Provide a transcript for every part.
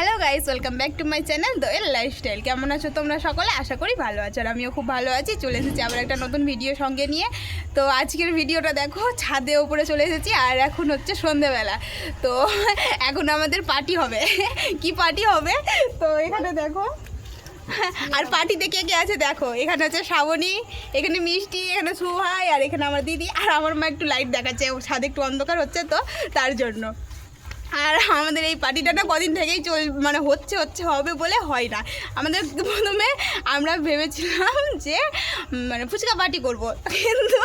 Hello guys welcome back to my channel Doel lifestyle কেমন আছো তোমরা সকলে? আশা করি ভালো আছো আর আমিও খুব ভালো আছি। চলে এসেছি আবার একটা নতুন ভিডিও সঙ্গে নিয়ে। তো আজকের ভিডিওটা দেখো, ছাদে ওপরে চলে এসেছি আর এখন হচ্ছে সন্ধেবেলা। তো এখন আমাদের পার্টি হবে। কি পার্টি হবে? তো এখানে দেখো। আর পার্টিতে কে কে আছে দেখো। এখানে হচ্ছে শ্রাবণী, এখানে মিষ্টি, এখানে সুহাই, আর এখানে আমার দিদি। আর আমার মা একটু লাইট দেখাচ্ছে। ছাদে একটু অন্ধকার হচ্ছে তো, তার জন্য। আর আমাদের এই পার্টিটা না কদিন থেকেই চল মানে হচ্ছে হচ্ছে হবে বলে হয় না। আমাদের প্রথমে আমরা ভেবেছিলাম যে মানে ফুচকা পার্টি করব। কিন্তু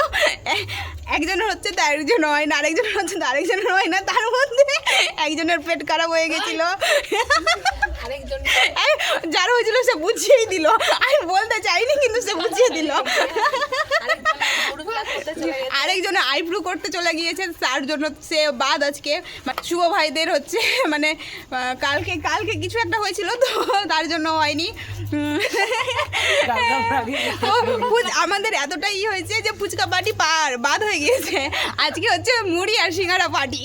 একজনের হচ্ছে তো একজন হয় না আরেকজনের হচ্ছে তো আরেকজনের হয় না। তার মধ্যে একজনের পেট খারাপ হয়ে গেছিল। যার হয়েছিল সে বুঝিয়েই দিল। আমি বলতে চাইনি কিন্তু সে বুঝিয়ে দিল। আরেকজনে আইব্রু করতে চলে গিয়েছে তার জন্য সে বাদ আজকে। মানে শুভ ভাইদের হচ্ছে মানে কালকে কালকে কিছু একটা হয়েছিল তো তার জন্য হয়নি। আমাদের এতটাই ই হয়েছে যে ফুচকা পার্টি পার বাদ হয়ে গিয়েছে। আজকে হচ্ছে মুড়ি আর সিঙ্গারা পার্টি।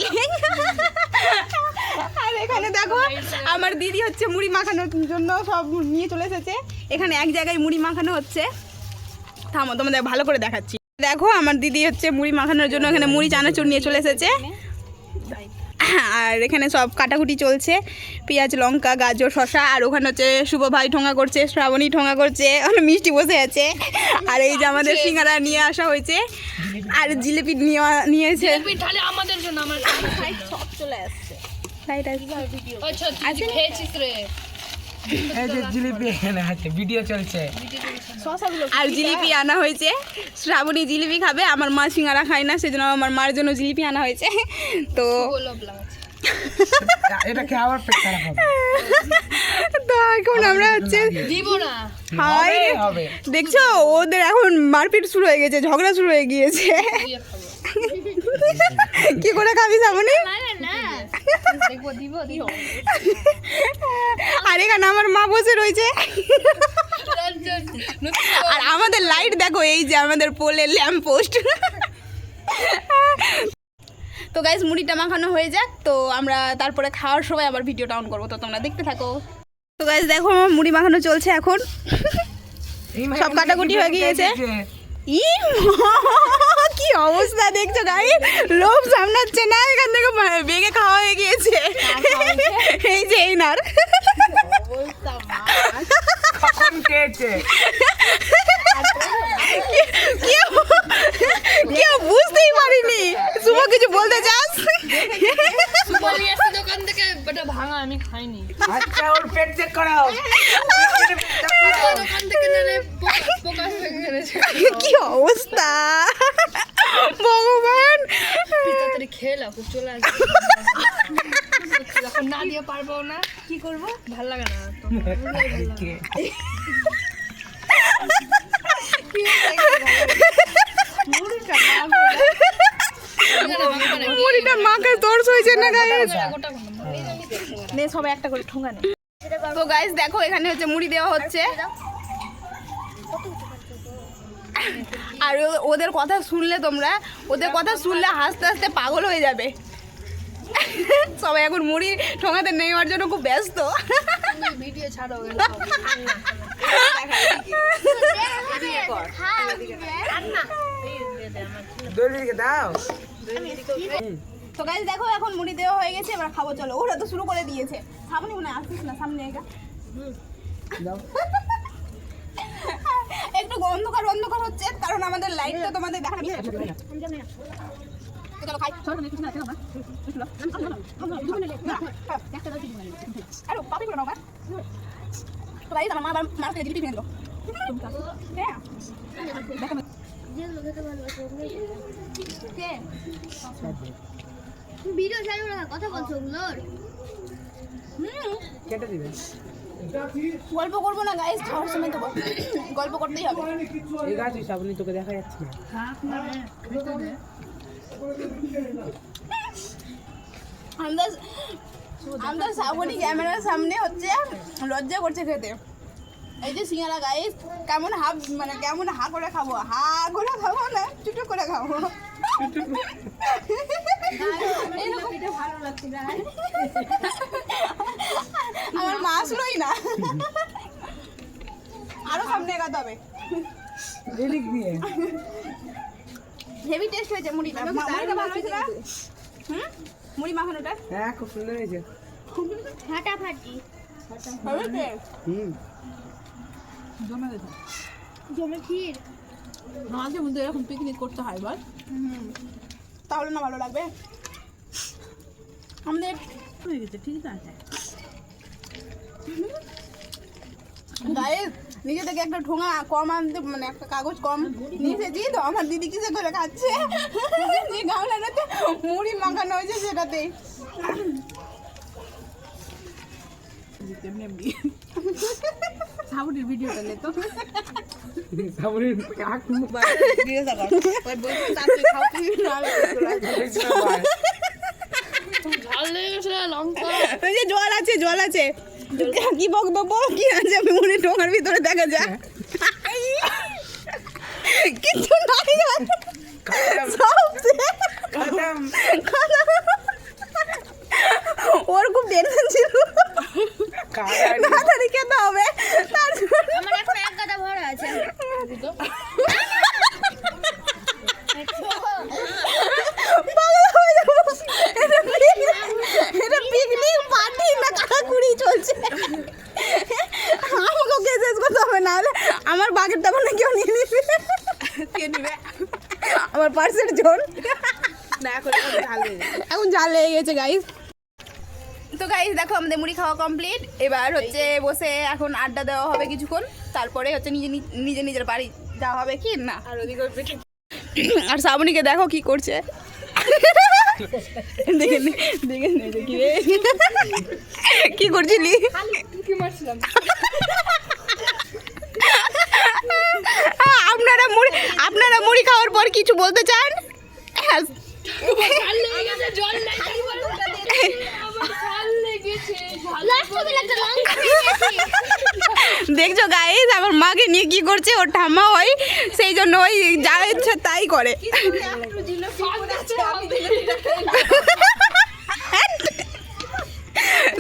আমার দিদি হচ্ছে মুড়ি মাখানোর জন্য সব নিয়ে চলে এসেছে। এখানে এক জায়গায় মুড়ি মাখানো হচ্ছে। থামো তোমাদের ভালো করে দেখাচ্ছি। দেখো আমার দিদি হচ্ছে মুড়ি মাখানোর জন্য এখানে মুড়ি চানাচুর নিয়ে চলে এসেছে। আর এখানে সব কাটাকুটি চলছে। পেঁয়াজ লঙ্কা গাজর শশা আর ওখানে হচ্ছে শুভ ভাই ঠোঙা করছে শ্রাবণী ঠোঙা করছে ওখানে মিষ্টি বসে আছে। আর এই যে আমাদের সিঙ্গারা নিয়ে আসা হয়েছে। আর জিলিপি নিয়ে নিয়েছে আমাদের জন্য আমার সব চলে আসছে। লাইট আসবে আচ্ছা তুই খেয়েছিস রে এই যে জিলিপি এখানে আছে ভিডিও চলছে। আর জিলিপি আনা হয়েছে। শ্রাবণী জিলিপি খাবে আমার মা সিঙ্গারা খায় না সেজন্য আমার মার জন্য জিলিপি আনা হয়েছে। তো এটা আবার পেট খারাপ হবে। তো এখন আমরা হচ্ছে দিব না। হাই দেখছ? ওদের এখন মারপিট শুরু হয়ে গেছে ঝগড়া শুরু হয়ে গিয়েছে। কি করে খাবি শ্রাবণী? আর এখানে আমার মা বসে রয়েছে? আর আমাদের লাইট দেখো এই যে আমাদের পোলের ল্যাম্প পোস্ট তো গাইজ মুড়িটা মাখানো হয়ে যাক তো আমরা তারপরে খাওয়ার সময় আবার ভিডিওটা অন করব তো তোমরা দেখতে থাকো। তো গাইজ দেখো আমার মুড়ি মাখানো চলছে এখন। সব কাটাকুটি হয়ে গিয়েছে। ই কি অবস্থা দেখছ গাই? লোভ সামলাচ্ছে না এখান থেকে বেগে খাওয়া হয়ে গিয়েছে। এই যে এই নার কেউ বুঝতেই পারিনি। শুভ কিছু বলতে চাস? দোকান থেকে ওটা ভাঙা আমি খাইনি। আচ্ছা ওর পেট চেক করাও। দোকান থেকে কি অবস্থা? খেয়ে লাও চলে আসবে। যখন না দিয়ে পারব না কি করব? ভালো লাগে না তো। মুড়িটা মাকে দর্শ হয়েছে না গাইস নে সবাই একটা করে ঠোঙ্গা নে। তো গাইস দেখো এখানে হচ্ছে মুড়ি দেওয়া হচ্ছে। আর ওদের কথা শুনলে তোমরা, ওদের কথা শুনলে হাসতে হাসতে পাগল হয়ে যাবে। সবাই এখন মুড়ি ঠোঙাতে নেওয়ার জন্য খুব ব্যস্ত। তো গাইস দেখো, এখন মুড়ি দেওয়া হয়ে গেছে, এবার খাব, চলো। ওরা তো শুরু করে দিয়েছে। সামনে মনে আসছিস না, সামনে একা দাও। অন্ধকার অন্ধকার হচ্ছে কারণ আমাদের লাইটটা তোমাদের দেখা চলো খাই। আরে পাপি করে নাও তো গাইস আমার মা আবার মার ভেঙে দিল। হ্যাঁ। ভিডিও চালু কথা বলছো ওগুলোর। হুম। কেটে দিবে। গল্প করব না গাইস খাওয়ার সময় তো গল্প করতেই হবে। এই গাছ সাবনি তোকে দেখা যাচ্ছে না। শ্রাবণী ক্যামেরার সামনে হচ্ছে লজ্জা করছে খেতে। এই যে সিঙ্গারা গাইস কেমন হাফ মানে কেমন হা করে খাব? হা করে খাব না চুটো করে খাব? এরকম- আমার আসলোই না। আরও সামনে এগাতে হবে। এদিক দিয়ে। হেভি টেস্ট হয়েছে মুড়িটা মুড়িটা ভালো হয়েছে না? হুম? মুড়ি মাখানোটা হ্যাঁ খুব সুন্দর হয়েছে। ফাটাফাটি হয়েছে? হুম। জমে ক্ষীর। মাঝে মধ্যে এরকম পিকনিক করতে হয় বল। হুম। তাহলে না ভালো লাগবে? আমাদের হয়ে গেছে ঠিক আছে। গায়ে নিজে থেকে একটা ঠোঙা কম আনতে মানে একটা কাগজ কম নিয়ে এসেছি তো আমার দিদি কিসে করে খাচ্ছে? যে গামলাটাতে মুড়ি মাখানো হয়েছে সেটাতেই। ভিডিওটা তো। সাবরের আখ মুখ ঝাল লেগে লঙ্কা। ওই যে জল আছে জল আছে। কি বক্তব্য কি আছে আমি মনে টোঙার ভিতরে দেখা যায়। কিছু নাই। সব। ওর খুব টেনশন ছিল তাড়াতাড়ি খেতে হবে তার জন্য আমার এখন এক গাদা ভরা আছে পাগল হয়ে যাব। এটা পিকনিক- এটা পিকনিক পার্টি না কাকাকুড়ি চলছে আমাকে ওকে শেষ করতে হবে না হলে আমার বাগের তখন কেউ নিয়ে নিবে নিবে আমার পার্সের এখন ঝাল লেগে জাল লেগে গেছে গাইস তো গাইস দেখো আমাদের মুড়ি খাওয়া কমপ্লিট এবার হচ্ছে বসে এখন আড্ডা দেওয়া হবে কিছুক্ষণ। তারপরে হচ্ছে নিজে নিজে নিজের বাড়ি যাওয়া হবে কি? না। আর ওদিকে আর শ্রাবণীকে দেখো কি করছে। দেখে দেখে। কি করছিলি? কি মারছিলাম আপনারা মুড়ি আপনারা মুড়ি খাওয়ার পর কিছু বলতে চান হ্যাঁ। ঝাল লেগে গেছে জল লেগে আমার ঝাল লেগেছে ঝাল লাস্ট বেলা একটা বলতে চান? দেখছ গাইস আমার মাকে নিয়ে কি করছে? ওর ঠাম্মা হয় সেই জন্য ওই যা ইচ্ছে তাই করে।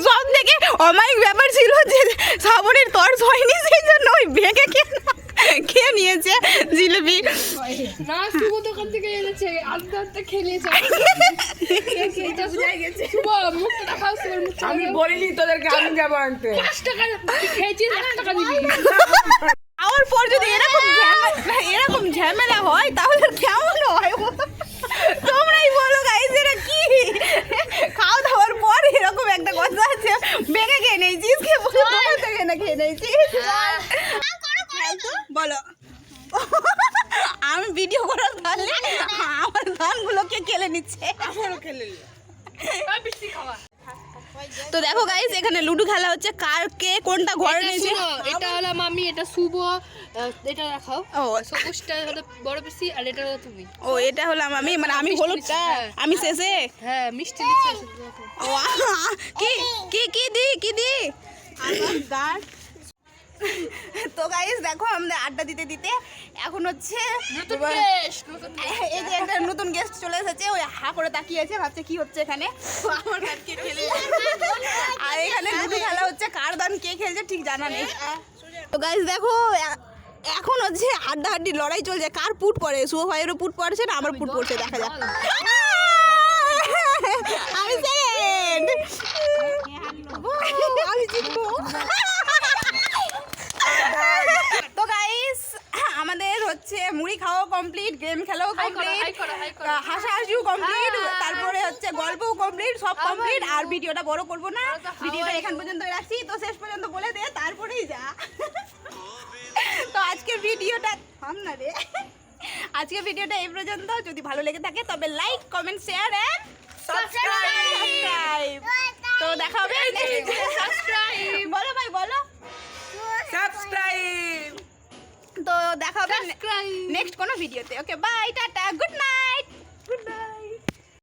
সব থেকে অমায়িক ব্যাপার ছিল যে শ্রাবণের তর্স হয়নি, সেই জন্য ওই ভেঙে খেয়ে খেয়ে নিয়েছে জিলিপি না শুভ দোকান থেকে এনেছে আস্তে আস্তে খেলিয়েছে। শুভ মুখটা দেখাও আমি বলিনি তোদেরকে আমি যাব আনতে। পাঁচ টাকা খেয়েছিস এক টাকা দিবি। খাওয়ার পর যদি এরকম এরকম ঝামেলা হয় তাহলে কেমন হয়? তোমরাই বলো গাইস এটা কি? খাওয়া দাওয়ার পর এরকম একটা কথা আছে। ভেঙে খেয়ে নিয়েছিস কে বলো তোমার থেকে না খেয়ে নিয়েছিস। বলো আমি ভিডিও করার তাহলে আমার কেলে নিচ্ছে। আমারও খাওয়া। তো দেখো গাইস এখানে লুডো খেলা হচ্ছে। কার কে কোনটা ঘরে নিয়েছে? এটা হলো মামি এটা শুভ। এটা রাখাও ও। সবুজটা হলো বড় পিসি আর এটা হলো তুমি। ও এটা হলো আমি মানে আমি হলুদটা হ্যাঁ। আমি শেষে? হ্যাঁ মিষ্টি দিচ্ছে। ও, কি কি কি দি কি দি? তো গাইস দেখো আমাদের আড্ডা দিতে দিতে এখন হচ্ছে নতুন এবার- নতুন এই যে একটা নতুন গেস্ট চলে এসেছে ওই হা করে তাকিয়ে আছে ভাবছে কি হচ্ছে এখানে। আমার খেলে আর এখানে লুডো খেলা হচ্ছে কার দান কে খেলছে ঠিক জানা নেই। তো গাইস দেখো এখন হচ্ছে হাড্ডা হাড্ডি লড়াই চলছে কার পুট পড়ে? শুভ ভাইয়েরও পুট পড়ছে না আমার পুট পড়ছে দেখা যাক। আমি সেকেন্ড। আমি জিতবো তো গাইস আমাদের হচ্ছে মুড়ি খাওয়া কমপ্লিট গেম খেলাও কমপ্লিট হাই করো, হাই করো। হাসাহাসিও কমপ্লিট তারপরে হচ্ছে গল্পও কমপ্লিট সব কমপ্লিট আর ভিডিওটা বড় করব না। ভিডিওটা এখান পর্যন্ত রাখছি তো শেষ পর্যন্ত বলে দে তারপরেই যা। তো আজকে ভিডিওটা থাম না রে। আজকে ভিডিওটা এই পর্যন্ত যদি ভালো লেগে থাকে তবে like comment share and subscribe তো দেখা হবে সাবস্ক্রাইব বলো ভাই বলো। সাবস্ক্রাইব তো দেখা হবে নেক্সট কোনো ভিডিওতে। Okay bye tata good night good night